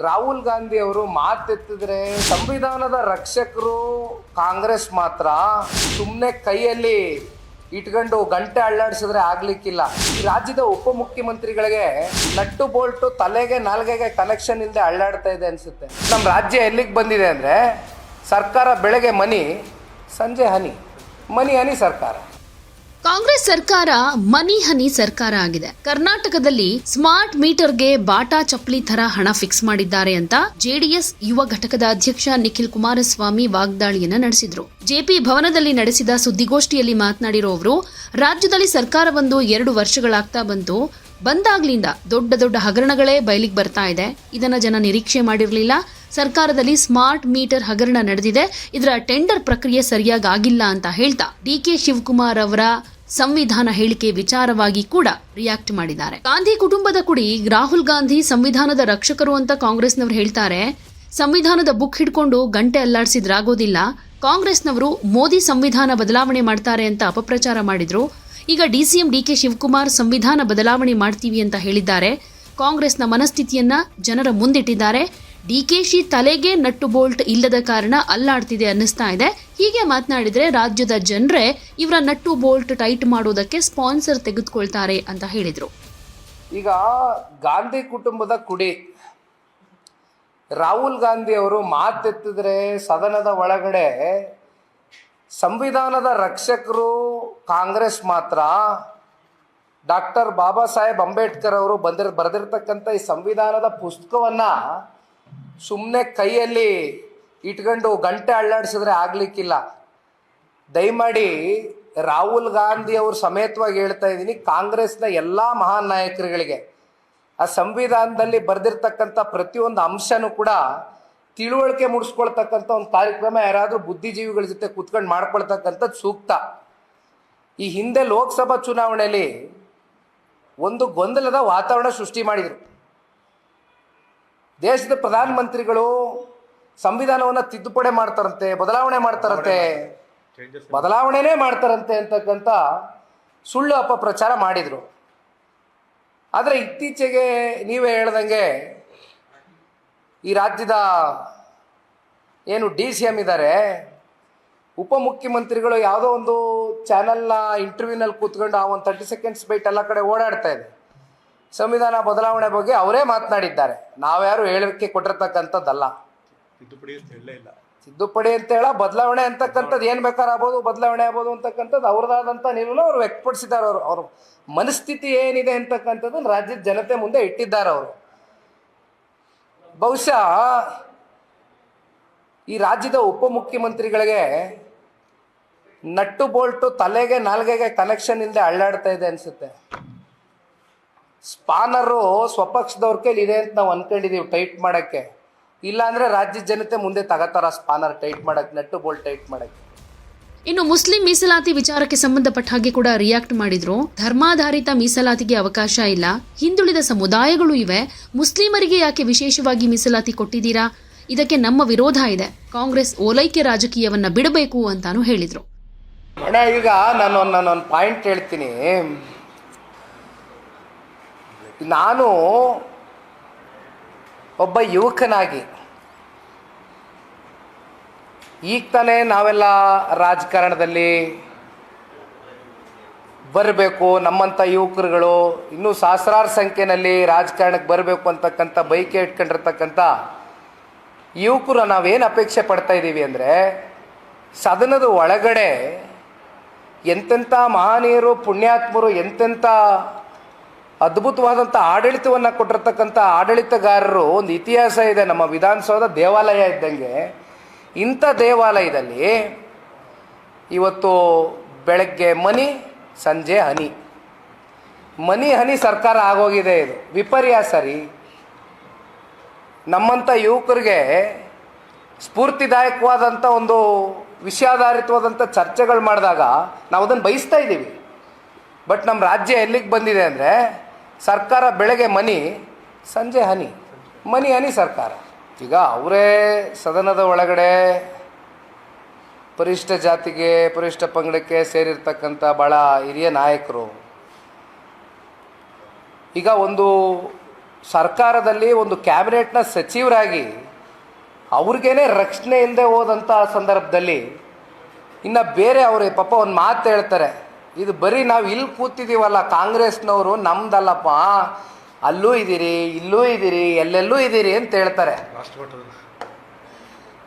ರಾಹುಲ್ ಗಾಂಧಿ ಅವರು ಮಾತೆತ್ತಿದ್ರೆ ಸಂವಿಧಾನದ ರಕ್ಷಕರು ಕಾಂಗ್ರೆಸ್ ಮಾತ್ರ ಸುಮ್ಮನೆ ಕೈಯಲ್ಲಿ ಇಟ್ಕೊಂಡು ಗಂಟೆ ಅಳ್ಳಾಡಿಸಿದ್ರೆ ಆಗ್ಲಿಕ್ಕಿಲ್ಲ. ಈ ರಾಜ್ಯದ ಉಪಮುಖ್ಯಮಂತ್ರಿಗಳಿಗೆ ನಟ್ಟು ಬೋಲ್ಟು ತಲೆಗೆ ನಾಲ್ಗೆಗೆ ಕನೆಕ್ಷನ್ ಇಲ್ಲದೆ ಅಳ್ಳಾಡ್ತಾ ಇದೆ ಅನ್ಸುತ್ತೆ. ನಮ್ಮ ರಾಜ್ಯ ಎಲ್ಲಿಗೆ ಬಂದಿದೆ ಅಂದರೆ ಸರ್ಕಾರ ಬೆಳಗ್ಗೆ ಮನಿ, ಸಂಜೆ ಹನಿ. ಮನಿ ಹನಿ ಸರ್ಕಾರ. ಕಾಂಗ್ರೆಸ್ ಸರ್ಕಾರ ಮನಿ ಹನಿ ಸರ್ಕಾರ ಆಗಿದೆ. ಕರ್ನಾಟಕದಲ್ಲಿ ಸ್ಮಾರ್ಟ್ ಮೀಟರ್ಗೆ ಬಾಟಾ ಚಪ್ಪಲಿ ತರ ಹಣ ಫಿಕ್ಸ್ ಮಾಡಿದ್ದಾರೆ ಅಂತ ಜೆಡಿಎಸ್ ಯುವ ಘಟಕದ ಅಧ್ಯಕ್ಷ ನಿಖಿಲ್ ಕುಮಾರಸ್ವಾಮಿ ವಾಗ್ದಾಳಿಯನ್ನ ನಡೆಸಿದ್ರು. ಜೆಪಿ ಭವನದಲ್ಲಿ ನಡೆಸಿದ ಸುದ್ದಿಗೋಷ್ಠಿಯಲ್ಲಿ ಮಾತನಾಡಿರೋ ಅವರು, ರಾಜ್ಯದಲ್ಲಿ ಸರ್ಕಾರ ಬಂದು ಎರಡು ವರ್ಷಗಳಾಗ್ತಾ ಬಂತು ಬಂದಾಗ್ಲಿಂದ ದೊಡ್ಡ ದೊಡ್ಡ ಹಗರಣಗಳೇ ಬಯಲಿಗೆ ಬರ್ತಾ ಇದೆ. ಇದನ್ನ ಜನ ನಿರೀಕ್ಷೆ ಮಾಡಿರಲಿಲ್ಲ. ಸರ್ಕಾರದಲ್ಲಿ ಸ್ಮಾರ್ಟ್ ಮೀಟರ್ ಹಗರಣ ನಡೆದಿದೆ. ಇದರ ಟೆಂಡರ್ ಪ್ರಕ್ರಿಯೆ ಸರಿಯಾಗಿ ಆಗಿಲ್ಲ ಅಂತ ಹೇಳ್ತಾ ಡಿ ಕೆ ಶಿವಕುಮಾರ್ ಅವರ ಸಂವಿಧಾನ ಹೇಳಿಕೆ ವಿಚಾರವಾಗಿ ಕೂಡ ರಿಯಾಕ್ಟ್ ಮಾಡಿದ್ದಾರೆ. ಗಾಂಧಿ ಕುಟುಂಬದ ಕುಡಿ ರಾಹುಲ್ ಗಾಂಧಿ ಸಂವಿಧಾನದ ರಕ್ಷಕರು ಅಂತ ಕಾಂಗ್ರೆಸ್ನವರು ಹೇಳ್ತಾರೆ. ಸಂವಿಧಾನದ ಬುಕ್ ಹಿಡ್ಕೊಂಡು ಗಂಟೆ ಅಲ್ಲಾಡಿಸಿದ್ರಾಗೋದಿಲ್ಲ. ಕಾಂಗ್ರೆಸ್ನವರು ಮೋದಿ ಸಂವಿಧಾನ ಬದಲಾವಣೆ ಮಾಡ್ತಾರೆ ಅಂತ ಅಪಪ್ರಚಾರ ಮಾಡಿದ್ರು. ಈಗ ಡಿಸಿಎಂ ಡಿಕೆ ಶಿವಕುಮಾರ್ ಸಂವಿಧಾನ ಬದಲಾವಣೆ ಮಾಡ್ತೀವಿ ಅಂತ ಹೇಳಿದ್ದಾರೆ. ಕಾಂಗ್ರೆಸ್ನ ಮನಸ್ಥಿತಿಯನ್ನ ಜನರ ಮುಂದಿಟ್ಟಿದ್ದಾರೆ. ಡಿಕೆಶಿ ತಲೆಗೆ ನಟ್ಟು ಬೋಲ್ಟ್ ಇಲ್ಲದ ಕಾರಣ ಅಲ್ಲಾಡ್ತಿದೆ ಅನ್ನಿಸ್ತಾ ಇದೆ. ಹೀಗೆ ಮಾತನಾಡಿದರೆ ರಾಜ್ಯದ ಜನರೇ ಇವರ ನಟ್ಟು ಬೋಲ್ಟ್ ಟೈಟ್ ಮಾಡೋದಕ್ಕೆ ಸ್ಪಾನ್ಸರ್ ತೆಗೆದುಕೊಳ್ತಾರೆ ಅಂತ ಹೇಳಿದರು. ಈಗ ಗಾಂಧಿ ಕುಟುಂಬದ ಕುಡಿ, ರಾಹುಲ್ ಗಾಂಧಿ ಅವರು ಮಾತೆತ್ತಿದ್ರೆ ಸದನದ ಒಳಗಡೆ ಸಂವಿಧಾನದ ರಕ್ಷಕರು ಕಾಂಗ್ರೆಸ್ ಮಾತ್ರ, ಡಾಕ್ಟರ್ ಬಾಬಾ ಸಾಹೇಬ್ ಅಂಬೇಡ್ಕರ್ ಅವರು ಬಂದಿರ್, ಬರೆದಿರ್ತಕ್ಕಂಥ ಈ ಸಂವಿಧಾನದ ಪುಸ್ತಕವನ್ನ ಸುಮ್ಮನೆ ಕೈಯಲ್ಲಿ ಇಟ್ಕೊಂಡು ಗಂಟೆ ಅಳ್ಳಾಡಿಸಿದ್ರೆ ಆಗ್ಲಿಕ್ಕಿಲ್ಲ. ದಯಮಾಡಿ ರಾಹುಲ್ ಗಾಂಧಿ ಅವರು ಸಮೇತವಾಗಿ ಹೇಳ್ತಾ ಇದ್ದೀನಿ, ಕಾಂಗ್ರೆಸ್ನ ಎಲ್ಲ ಮಹಾನ್ ನಾಯಕರುಗಳಿಗೆ. ಆ ಸಂವಿಧಾನದಲ್ಲಿ ಬರೆದಿರ್ತಕ್ಕಂಥ ಪ್ರತಿಯೊಂದು ಅಂಶನೂ ಕೂಡ ತಿಳುವಳಿಕೆ ಮೂಡಿಸ್ಕೊಳ್ತಕ್ಕಂಥ ಒಂದು ಕಾರ್ಯಕ್ರಮ ಯಾರಾದರೂ ಬುದ್ಧಿಜೀವಿಗಳ ಜೊತೆ ಕೂತ್ಕೊಂಡು ಮಾಡ್ಕೊಳ್ತಕ್ಕಂಥದ್ದು ಸೂಕ್ತ. ಈ ಹಿಂದೆ ಲೋಕಸಭಾ ಚುನಾವಣೆಯಲ್ಲಿ ಒಂದು ಗೊಂದಲದ ವಾತಾವರಣ ಸೃಷ್ಟಿ ಮಾಡಿದರು. ದೇಶದ ಪ್ರಧಾನಮಂತ್ರಿಗಳು ಸಂವಿಧಾನವನ್ನು ತಿದ್ದುಪಡಿ ಮಾಡ್ತಾರಂತೆ, ಬದಲಾವಣೆ ಮಾಡ್ತಾರಂತೆ, ಬದಲಾವಣೆನೇ ಮಾಡ್ತಾರಂತೆ ಅಂತಕ್ಕಂಥ ಸುಳ್ಳು ಅಪಪ್ರಚಾರ ಮಾಡಿದರು. ಆದರೆ ಇತ್ತೀಚೆಗೆ ನೀವೇ ಹೇಳ್ದಂಗೆ ಈ ರಾಜ್ಯದ ಏನು ಡಿ ಸಿ ಎಂ ಇದ್ದಾರೆ ಉಪಮುಖ್ಯಮಂತ್ರಿಗಳು ಯಾವುದೋ ಒಂದು ಚಾನೆಲ್ನ ಇಂಟರ್ವ್ಯೂನಲ್ಲಿ ಕೂತ್ಕೊಂಡು ಆ ಒಂದು ತರ್ಟಿ ಸೆಕೆಂಡ್ಸ್ ಬೈಟ್ ಎಲ್ಲ ಕಡೆ ಓಡಾಡ್ತಾ ಇದೆ ಸಂವಿಧಾನ ಬದಲಾವಣೆ ಬಗ್ಗೆ ಅವರೇ ಮಾತನಾಡಿದ್ದಾರೆ. ನಾವ್ಯಾರು ಹೇಳಿಕೆ ಕೊಟ್ಟಿರ್ತಕ್ಕಂಥದ್ದಲ್ಲ. ತಿದ್ದುಪಡಿ ಅಂತ ಹೇಳಲೇ ಇಲ್ಲ. ತಿದ್ದುಪಡಿ ಅಂತ ಹೇಳ ಬದಲಾವಣೆ ಅಂತಕ್ಕಂಥದ್ದು ಏನು ಬೇಕಾರಬಹುದು ಆಗ್ಬೋದು ಬದಲಾವಣೆ ಆಗ್ಬೋದು ಅಂತಕ್ಕಂಥದ್ದು ಅವ್ರದ್ದಾದಂಥ ನಿಲುವನ್ನು ಅವರು ವ್ಯಕ್ತಪಡಿಸಿದ್ದಾರೆ ಅವರು. ಅವರು ಮನಸ್ಥಿತಿ ಏನಿದೆ ಅಂತಕ್ಕಂಥದ್ದು ರಾಜ್ಯದ ಜನತೆ ಮುಂದೆ ಇಟ್ಟಿದ್ದಾರೆ ಅವರು. ಬಹುಶಃ ಈ ರಾಜ್ಯದ ಉಪಮುಖ್ಯಮಂತ್ರಿಗಳಿಗೆ ನಟ್ಟು ಬೋಲ್ಟು ತಲೆಗೆ ನಾಲ್ಗೆಗೆ ಕನೆಕ್ಷನ್ ಇಲ್ಲದೆ ಅಳ್ಳಾಡ್ತಾ ಇದೆ ಅನ್ಸುತ್ತೆ. ಸ್ಪಾನರು ಸ್ವಪಕ್ಷದವ್ರ ಕೈಲಿ ಇದೆ ಅಂತ ನಾವು ಅನ್ಕೊಂಡಿದ್ದೀವಿ ಟೈಟ್ ಮಾಡೋಕ್ಕೆ. ಇಲ್ಲಾಂದ್ರೆ ರಾಜ್ಯ ಜನತೆ ಮುಂದೆ ತಗತಾರ ಸ್ಪಾನರ್ ಟೈಟ್ ಮಾಡಕ್ಕೆ ನಟ್ಟು ಬೋಲ್ಟ್ ಟೈಟ್ ಮಾಡಕ್ಕೆ. ಇನ್ನು ಮುಸ್ಲಿಂ ಮೀಸಲಾತಿ ವಿಚಾರಕ್ಕೆ ಸಂಬಂಧಪಟ್ಟ ಹಾಗೆ ಕೂಡ ರಿಯಾಕ್ಟ್ ಮಾಡಿದ್ರು. ಧರ್ಮಾಧಾರಿತ ಮೀಸಲಾತಿಗೆ ಅವಕಾಶ ಇಲ್ಲ. ಹಿಂದುಳಿದ ಸಮುದಾಯಗಳು ಇವೆ. ಮುಸ್ಲಿಮರಿಗೆ ಯಾಕೆ ವಿಶೇಷವಾಗಿ ಮೀಸಲಾತಿ ಕೊಟ್ಟಿದ್ದೀರಾ? ಇದಕ್ಕೆ ನಮ್ಮ ವಿರೋಧ ಇದೆ. ಕಾಂಗ್ರೆಸ್ ಓಲೈಕೆ ರಾಜಕೀಯವನ್ನ ಬಿಡಬೇಕು ಅಂತಾನು ಹೇಳಿದ್ರು. ಅಣ್ಣ ಈಗ ನಾನು ನಾನೊಂದು ಪಾಯಿಂಟ್ ಹೇಳ್ತೀನಿ. ನಾನು ಒಬ್ಬ ಯುವಕನಾಗಿ, ಈಗ ತಾನೇ ನಾವೆಲ್ಲ ರಾಜಕಾರಣದಲ್ಲಿ ಬರಬೇಕು, ನಮ್ಮಂಥ ಯುವಕರುಗಳು ಇನ್ನೂ ಸಹಸ್ರಾರು ಸಂಖ್ಯೆಯಲ್ಲಿ ರಾಜಕಾರಣಕ್ಕೆ ಬರಬೇಕು ಅಂತಕ್ಕಂಥ ಬೈಕೆ ಇಟ್ಕೊಂಡಿರ್ತಕ್ಕಂಥ ಯುವಕರು ನಾವೇನು ಅಪೇಕ್ಷೆ ಪಡ್ತಾ ಇದ್ದೀವಿ ಅಂದರೆ, ಸದನದ ಒಳಗಡೆ ಎಂತೆಂಥ ಮಹನೀಯರು, ಪುಣ್ಯಾತ್ಮರು, ಎಂತೆಂಥ ಅದ್ಭುತವಾದಂಥ ಆಡಳಿತವನ್ನು ಕೊಟ್ಟಿರ್ತಕ್ಕಂಥ ಆಡಳಿತಗಾರರು ಒಂದು ಇತಿಹಾಸ ಇದೆ. ನಮ್ಮ ವಿಧಾನಸೌಧ ದೇವಾಲಯ ಇದ್ದಂಗೆ. ಇಂಥ ದೇವಾಲಯದಲ್ಲಿ ಇವತ್ತು ಬೆಳಗ್ಗೆ ಮನಿ, ಸಂಜೆ ಹನಿ. ಮನಿ, ಹನಿ ಸರ್ಕಾರ ಆಗೋಗಿದೆ ಇದು. ವಿಪರ್ಯಾಸ ರೀ ನಮ್ಮಂಥ ಯುವಕರಿಗೆ ಸ್ಫೂರ್ತಿದಾಯಕವಾದಂಥ ಒಂದು ವಿಷಯಾಧಾರಿತವಾದಂಥ ಚರ್ಚೆಗಳು ಮಾಡಿದಾಗ ನಾವು ಅದನ್ನು ಬಯಸ್ತಾ ಇದ್ದೀವಿ. ಬಟ್ ನಮ್ಮ ರಾಜ್ಯ ಎಲ್ಲಿಗೆ ಬಂದಿದೆ ಅಂದರೆ ಸರ್ಕಾರ ಬೆಳಗ್ಗೆ ಮನಿ, ಸಂಜೆ ಹನಿ. ಮನಿ, ಹನಿ ಸರ್ಕಾರ. ಈಗ ಅವರೇ ಸದನದ ಒಳಗಡೆ ಪರಿಷ್ಠ ಜಾತಿಗೆ ಪರಿಶಿಷ್ಟ ಪಂಗಡಕ್ಕೆ ಸೇರಿರ್ತಕ್ಕಂಥ ಭಾಳ ಹಿರಿಯ ನಾಯಕರು. ಈಗ ಒಂದು ಸರ್ಕಾರದಲ್ಲಿ ಒಂದು ಕ್ಯಾಬಿನೆಟ್ನ ಸಚಿವರಾಗಿ ಅವ್ರಿಗೇನೆ ರಕ್ಷಣೆ ಇಲ್ಲದೆ ಹೋದಂಥ ಸಂದರ್ಭದಲ್ಲಿ ಇನ್ನು ಬೇರೆ ಅವರು ಪಾಪ ಒಂದು ಮಾತು ಹೇಳ್ತಾರೆ. ಇದು ಬರೀ ನಾವು ಇಲ್ಲಿ ಕೂತಿದ್ದೀವಲ್ಲ ಕಾಂಗ್ರೆಸ್ನವರು ನಮ್ದಲ್ಲಪ್ಪ. ಅಲ್ಲೂ ಇದ್ದೀರಿ ಇಲ್ಲೂ ಇದ್ದೀರಿ ಎಲ್ಲೆಲ್ಲೂ ಇದ್ದೀರಿ ಅಂತ ಹೇಳ್ತಾರೆ.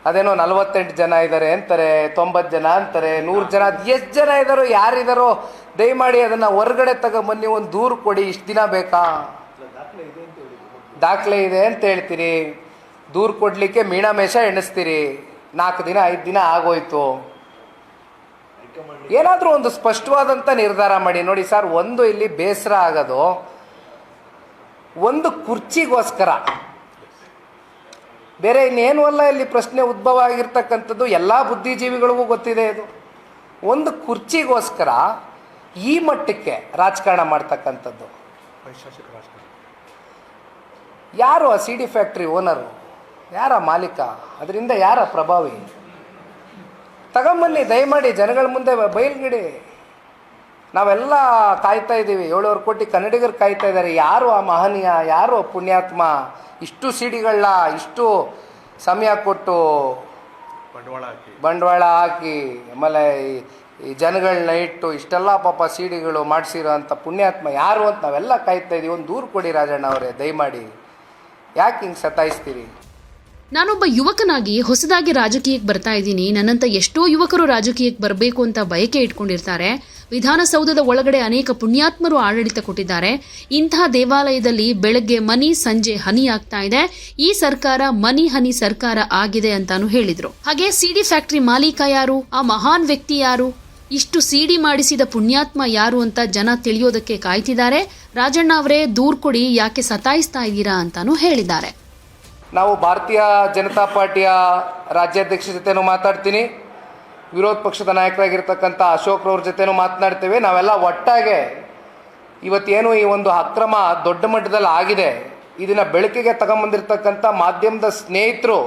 ಅದೇನೋ ನಲವತ್ತೆಂಟು ಜನ ಇದ್ದಾರೆ ಅಂತಾರೆ ತೊಂಬತ್ತು ಜನ ಅಂತಾರೆ ನೂರು ಜನ ಎಷ್ಟು ಜನ ಇದ್ದಾರೋ ಯಾರಿದಾರೋ ದಯಮಾಡಿ ಅದನ್ನು ಹೊರಗಡೆ ತಗೊಂಬನ್ನಿ ಒಂದು ದೂರು ಕೊಡಿ ಇಷ್ಟು ದಿನ ಬೇಕಾ? ದಾಖಲೆ ಇದೆ ಅಂತ ಹೇಳ್ತೀರಿ. ದೂರು ಕೊಡಲಿಕ್ಕೆ ಮೀಣಾಮೇಷ ಎಣಿಸ್ತೀರಿ. ನಾಲ್ಕು ದಿನ ಐದು ದಿನ ಆಗೋಯ್ತು. ಏನಾದರೂ ಒಂದು ಸ್ಪಷ್ಟವಾದಂಥ ನಿರ್ಧಾರ ಮಾಡಿ. ನೋಡಿ ಸರ್, ಒಂದು ಇಲ್ಲಿ ಬೇಸರ ಆಗೋದು, ಒಂದು ಕುರ್ಚಿಗೋಸ್ಕರ. ಬೇರೆ ಇನ್ನೇನು ಅಲ್ಲ, ಇಲ್ಲಿ ಪ್ರಶ್ನೆ ಉದ್ಭವ ಆಗಿರ್ತಕ್ಕಂಥದ್ದು, ಎಲ್ಲ ಬುದ್ಧಿಜೀವಿಗಳಿಗೂ ಗೊತ್ತಿದೆ ಇದು. ಒಂದು ಕುರ್ಚಿಗೋಸ್ಕರ ಈ ಮಟ್ಟಕ್ಕೆ ರಾಜಕಾರಣ ಮಾಡ್ತಕ್ಕಂಥದ್ದು. ಯಾರು ಆ ಸಿ ಡಿ ಫ್ಯಾಕ್ಟ್ರಿ ಓನರು? ಯಾರ ಮಾಲೀಕ? ಅದರಿಂದ ಯಾರ ಪ್ರಭಾವಿ? ತಗೊಂಬನ್ನಿ ದಯಮಾಡಿ ಜನಗಳ ಮುಂದೆ ಬಯಲ್ಗಿಡಿ. ನಾವೆಲ್ಲ ಕಾಯ್ತಾ ಇದ್ದೀವಿ. ಏಳುವರೆ ಕೋಟಿ ಕನ್ನಡಿಗರು ಕಾಯ್ತಾ ಇದ್ದಾರೆ. ಯಾರು ಆ ಮಹನೀಯ ಯಾರು ಆ ಪುಣ್ಯಾತ್ಮ? ಇಷ್ಟು ಸಿಡಿಗಳನ್ನ ಇಷ್ಟು ಸಮಯ ಕೊಟ್ಟು ಬಂಡವಾಳ ಹಾಕಿ. ಬಂಡವಾಳ ಹಾಕಿ ಆಮೇಲೆ ಈ- ಈ ಜನಗಳನ್ನ ಇಟ್ಟು ಇಷ್ಟೆಲ್ಲ ಪಾಪ ಸಿಡಿಗಳು ಮಾಡಿಸಿರೋ ಅಂಥ ಪುಣ್ಯಾತ್ಮ ಯಾರು ಅಂತ ನಾವೆಲ್ಲ ಕಾಯ್ತಾ ಇದ್ದೀವಿ. ಒಂದು ದೂರು ಕೊಡಿ ರಾಜಣ್ಣ ಅವರೇ ದಯಮಾಡಿ. ಯಾಕೆ ಹಿಂಗೆ ಸತಾಯಿಸ್ತೀರಿ? ನಾನೊಬ್ಬ ಯುವಕನಾಗಿ ಹೊಸದಾಗಿ ರಾಜಕೀಯಕ್ಕೆ ಬರ್ತಾ ಇದ್ದೀನಿ. ನನ್ನಂತ ಎಷ್ಟೋ ಯುವಕರು ರಾಜಕೀಯಕ್ಕೆ ಬರಬೇಕು ಅಂತ ಬಯಕೆ ಇಟ್ಕೊಂಡಿರ್ತಾರೆ. ವಿಧಾನಸೌಧದ ಒಳಗಡೆ ಅನೇಕ ಪುಣ್ಯಾತ್ಮರು ಆಡಳಿತ ಕೊಟ್ಟಿದ್ದಾರೆ. ಇಂತಹ ದೇವಾಲಯದಲ್ಲಿ ಬೆಳಗ್ಗೆ ಮನಿ, ಸಂಜೆ ಹನಿ ಆಗ್ತಾ ಇದೆ. ಈ ಸರ್ಕಾರ ಮನಿ, ಹನಿ ಸರ್ಕಾರ ಆಗಿದೆ ಅಂತಾನು ಹೇಳಿದ್ರು. ಹಾಗೆ ಸಿಡಿ ಫ್ಯಾಕ್ಟರಿ ಮಾಲೀಕ ಯಾರು? ಆ ಮಹಾನ್ ವ್ಯಕ್ತಿ ಯಾರು? ಇಷ್ಟು ಸಿಡಿ ಮಾಡಿಸಿದ ಪುಣ್ಯಾತ್ಮ ಯಾರು ಅಂತ ಜನ ತಿಳಿಯೋದಕ್ಕೆ ಕಾಯ್ತಿದ್ದಾರೆ. ರಾಜಣ್ಣ ಅವರೇ ದೂರ್ ಕೊಡಿ, ಯಾಕೆ ಸತಾಯಿಸ್ತಾ ಇದ್ದೀರಾ ಅಂತಾನು ಹೇಳಿದ್ದಾರೆ. ನಾವು ಭಾರತೀಯ ಜನತಾ ಪಾರ್ಟಿಯ ರಾಜ್ಯಾಧ್ಯಕ್ಷ ಜೊತೆನೂ ಮಾತಾಡ್ತೀನಿ. ವಿರೋಧ ಪಕ್ಷದ ನಾಯಕರಾಗಿರ್ತಕ್ಕಂಥ ಅಶೋಕ್ರವ್ರ ಜೊತೆನೂ ಮಾತನಾಡ್ತೇವೆ. ನಾವೆಲ್ಲ ಒಟ್ಟಾಗೆ ಇವತ್ತೇನು ಈ ಒಂದು ಅಕ್ರಮ ದೊಡ್ಡ ಮಟ್ಟದಲ್ಲಿ ಆಗಿದೆ. ಇದನ್ನು ಬೆಳಕಿಗೆ ತಗೊಂಬಂದಿರ್ತಕ್ಕಂಥ ಮಾಧ್ಯಮದ ಸ್ನೇಹಿತರು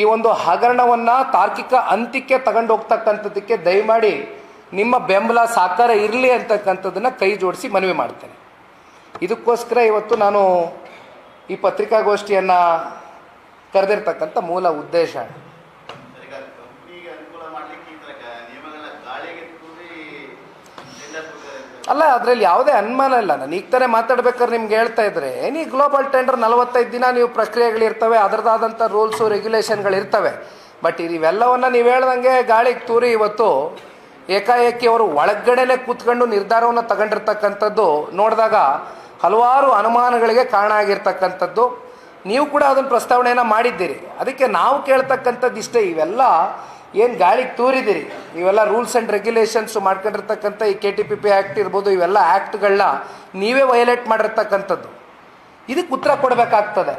ಈ ಒಂದು ಹಗರಣವನ್ನು ತಾರ್ಕಿಕ ಅಂತ್ಯಕ್ಕೆ ತಗೊಂಡು ಹೋಗ್ತಕ್ಕಂಥದ್ದಕ್ಕೆ ದಯಮಾಡಿ ನಿಮ್ಮ ಬೆಂಬಲ ಸಾಕಾರ ಇರಲಿ ಅಂತಕ್ಕಂಥದ್ದನ್ನು ಕೈ ಜೋಡಿಸಿ ಮನವಿ ಮಾಡ್ತೇನೆ. ಇದಕ್ಕೋಸ್ಕರ ಇವತ್ತು ನಾನು ಈ ಪತ್ರಿಕಾಗೋಷ್ಠಿಯನ್ನು ಕರೆದಿರ್ತಕ್ಕಂಥ ಮೂಲ ಉದ್ದೇಶ. ಅಲ್ಲ, ಅದರಲ್ಲಿ ಯಾವುದೇ ಅನುಮಾನ ಇಲ್ಲ. ನಾನು ಈಗ ತಾನೇ ಮಾತಾಡ್ಬೇಕಾದ್ರೆ ನಿಮ್ಗೆ ಹೇಳ್ತಾ ಇದ್ರೆ, ಏನಿ ಗ್ಲೋಬಲ್ ಟೆಂಡರ್ ನಲವತ್ತೈದು ದಿನ ನೀವು ಪ್ರಕ್ರಿಯೆಗಳಿರ್ತವೆ ಅದರದಾದಂಥ ರೂಲ್ಸು ರೆಗ್ಯುಲೇಷನ್ಗಳಿರ್ತವೆ ಬಟ್ ಇವೆಲ್ಲವನ್ನು ನೀವು ಹೇಳ್ದಂಗೆ ಗಾಳಿಗೆ ತೂರಿ ಇವತ್ತು ಏಕಾಏಕಿ ಅವರು ಒಳಗಡೆನೆ ಕೂತ್ಕೊಂಡು ನಿರ್ಧಾರವನ್ನು ತಗೊಂಡಿರ್ತಕ್ಕಂಥದ್ದು ನೋಡಿದಾಗ ಹಲವಾರು ಅನುಮಾನಗಳಿಗೆ ಕಾರಣ ಆಗಿರ್ತಕ್ಕಂಥದ್ದು. ನೀವು ಕೂಡ ಅದನ್ನು ಪ್ರಸ್ತಾವನೆಯನ್ನು ಮಾಡಿದ್ದೀರಿ. ಅದಕ್ಕೆ ನಾವು ಕೇಳ್ತಕ್ಕಂಥದ್ದು ಇಷ್ಟೇ, ಇವೆಲ್ಲ ಏನು ಗಾಳಿಗೆ ತೂರಿದಿರಿ. ಇವೆಲ್ಲ ರೂಲ್ಸ್ ಆ್ಯಂಡ್ ರೆಗ್ಯುಲೇಷನ್ಸ್ ಮಾಡ್ಕೊಂಡಿರ್ತಕ್ಕಂಥ ಈ K T P P act ಇರ್ಬೋದು, ಇವೆಲ್ಲ ಆ್ಯಕ್ಟ್ಗಳನ್ನ ನೀವೇ ವಯಲೇಟ್ ಮಾಡಿರ್ತಕ್ಕಂಥದ್ದು. ಇದಕ್ಕೆ ಉತ್ತರ ಕೊಡಬೇಕಾಗ್ತದೆ.